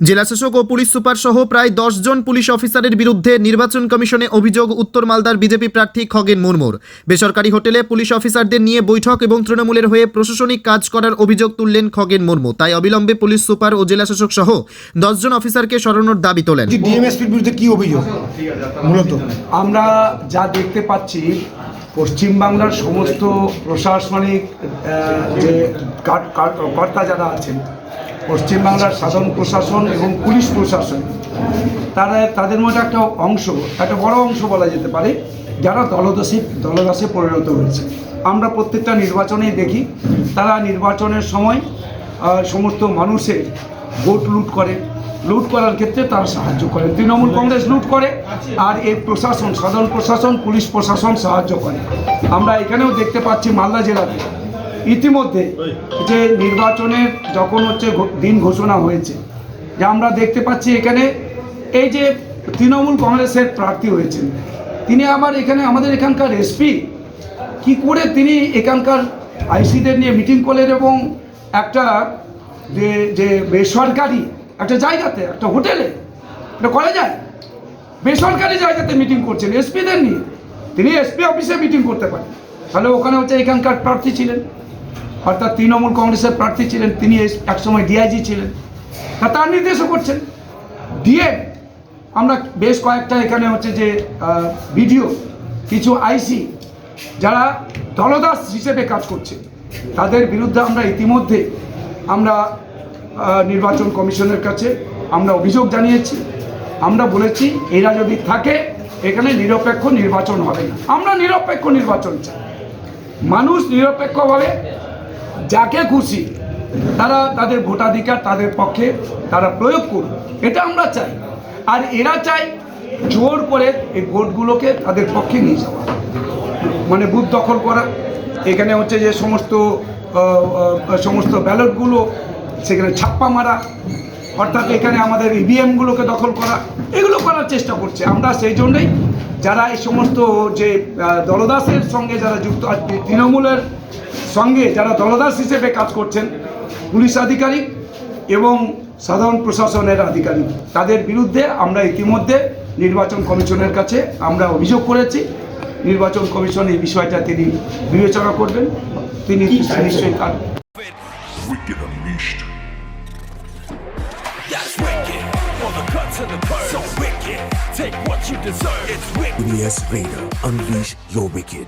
জেলাশাসক ও police super সহ প্রায় দশ জন পুলিশ অফিসারের বিরুদ্ধে নির্বাচন কমিশনে অভিযোগ উত্তর মালদার বিজেপি প্রার্থী খগেন মুর্মুর। বেসরকারি হোটেলে পুলিশ অফিসারদের নিয়ে বৈঠক এবং তৃণমূলের হয়ে প্রশাসনিক কাজ করার অভিযোগ তুললেন খগেন মুর্মু। তাই অবিলম্বে পুলিশ সুপার ও জেলাশাসক সহ দশজন অফিসারকে সরানোর দাবি তোলেন। ডিএমএসপির বিরুদ্ধে কি অভিযোগ? মূলত। আমরা যা দেখতে পাচ্ছি পশ্চিমবাংলার সমস্ত প্রশাসনিক যে কর্তা যারা আছেন পশ্চিমবাংলার সাধারণ প্রশাসন এবং পুলিশ প্রশাসন, তারা তাদের মধ্যে একটা অংশ, একটা বড় অংশ বলা যেতে পারে, যারা দলদাসী দলদাসে পরিণত হয়েছে। আমরা প্রত্যেকটা নির্বাচনেই দেখি, তারা নির্বাচনের সময় সমস্ত মানুষের ভোট লুট করে। লুট করার ক্ষেত্রে তারা সাহায্য করে। তৃণমূল কংগ্রেস লুট করে, আর এই প্রশাসন, সাধারণ প্রশাসন, পুলিশ প্রশাসন সাহায্য করে। আমরা এখানেও দেখতে পাচ্ছি মালদা জেলাতে ইতিমধ্যে যে নির্বাচনের যখন হচ্ছে দিন ঘোষণা হয়েছে যে আমরা দেখতে পাচ্ছি এখানে এই যে তৃণমূল কংগ্রেসের প্রার্থী হয়েছেন তিনি আবার এখানে আমাদের এখানকার এসপি কি করে তিনি এখানকার আইসিদের নিয়ে মিটিং করলেন এবং একটা যে যে বেসরকারি একটা জায়গাতে একটা হোটেলে এটা করা যায় বেসরকারি জায়গাতে মিটিং করছেন এসপিদের নিয়ে। তিনি এসপি অফিসে মিটিং করতে পারেন। তাহলে ওখানে হচ্ছে এখানকার প্রার্থী ছিলেন। অর্থাৎ তৃণমূল কংগ্রেসের প্রার্থী ছিলেন, তিনি এস- একসময় ডিআইজি ছিলেন। তা তার নির্দেশও করছেন। ডিএম আমরা বেশ কয়েকটা এখানে হচ্ছে যে ভিডিও কিছু আইসি যারা দলদাস হিসেবে কাজ করছে, তাদের বিরুদ্ধে আমরা ইতিমধ্যে আমরা নির্বাচন কমিশনের কাছে আমরা অভিযোগ জানিয়েছি। আমরা বলেছি, এরা যদি থাকে, এখানে নিরপেক্ষ নির্বাচন হবে না। আমরা নিরপেক্ষ নির্বাচন চাই। মানুষ নিরপেক্ষভাবে যাকে খুশি তারা তাদের ভোটাধিকার তাদের পক্ষে তারা প্রয়োগ করুন এটা আমরা চাই। আর এরা চাই জোর করে এই ভোটগুলোকে তাদের পক্ষে নিয়ে যাওয়া। মানে বুথ দখল করা। এখানে হচ্ছে যে সমস্ত সমস্ত ব্যালটগুলো, সেখানে ছাপ্পা মারা। অর্থাৎ এখানে আমাদের ইভিএমগুলোকে দখল করা এগুলো করার চেষ্টা করছে। আমরা সেই জন্যই যারা এই সমস্ত যে দলদাসের সঙ্গে যারা যুক্ত আছে তৃণমূলের সঙ্গে যারা দলদাস হিসেবে কাজ করছেন পুলিশ আধিকারিক এবং সাধারণ প্রশাসনের আধিকারিক তাদের বিরুদ্ধে আমরা ইতিমধ্যে নির্বাচন কমিশনের কাছে আমরা অভিযোগ করেছি। নির্বাচন কমিশন এই বিষয়টা তিনি বিবেচনা করবেন। তিনি নিশ্চয়ই তার. That's wicked. All the cuts and the curves. So wicked. Take what you deserve. It's wicked. Radar. Unleash your wicked.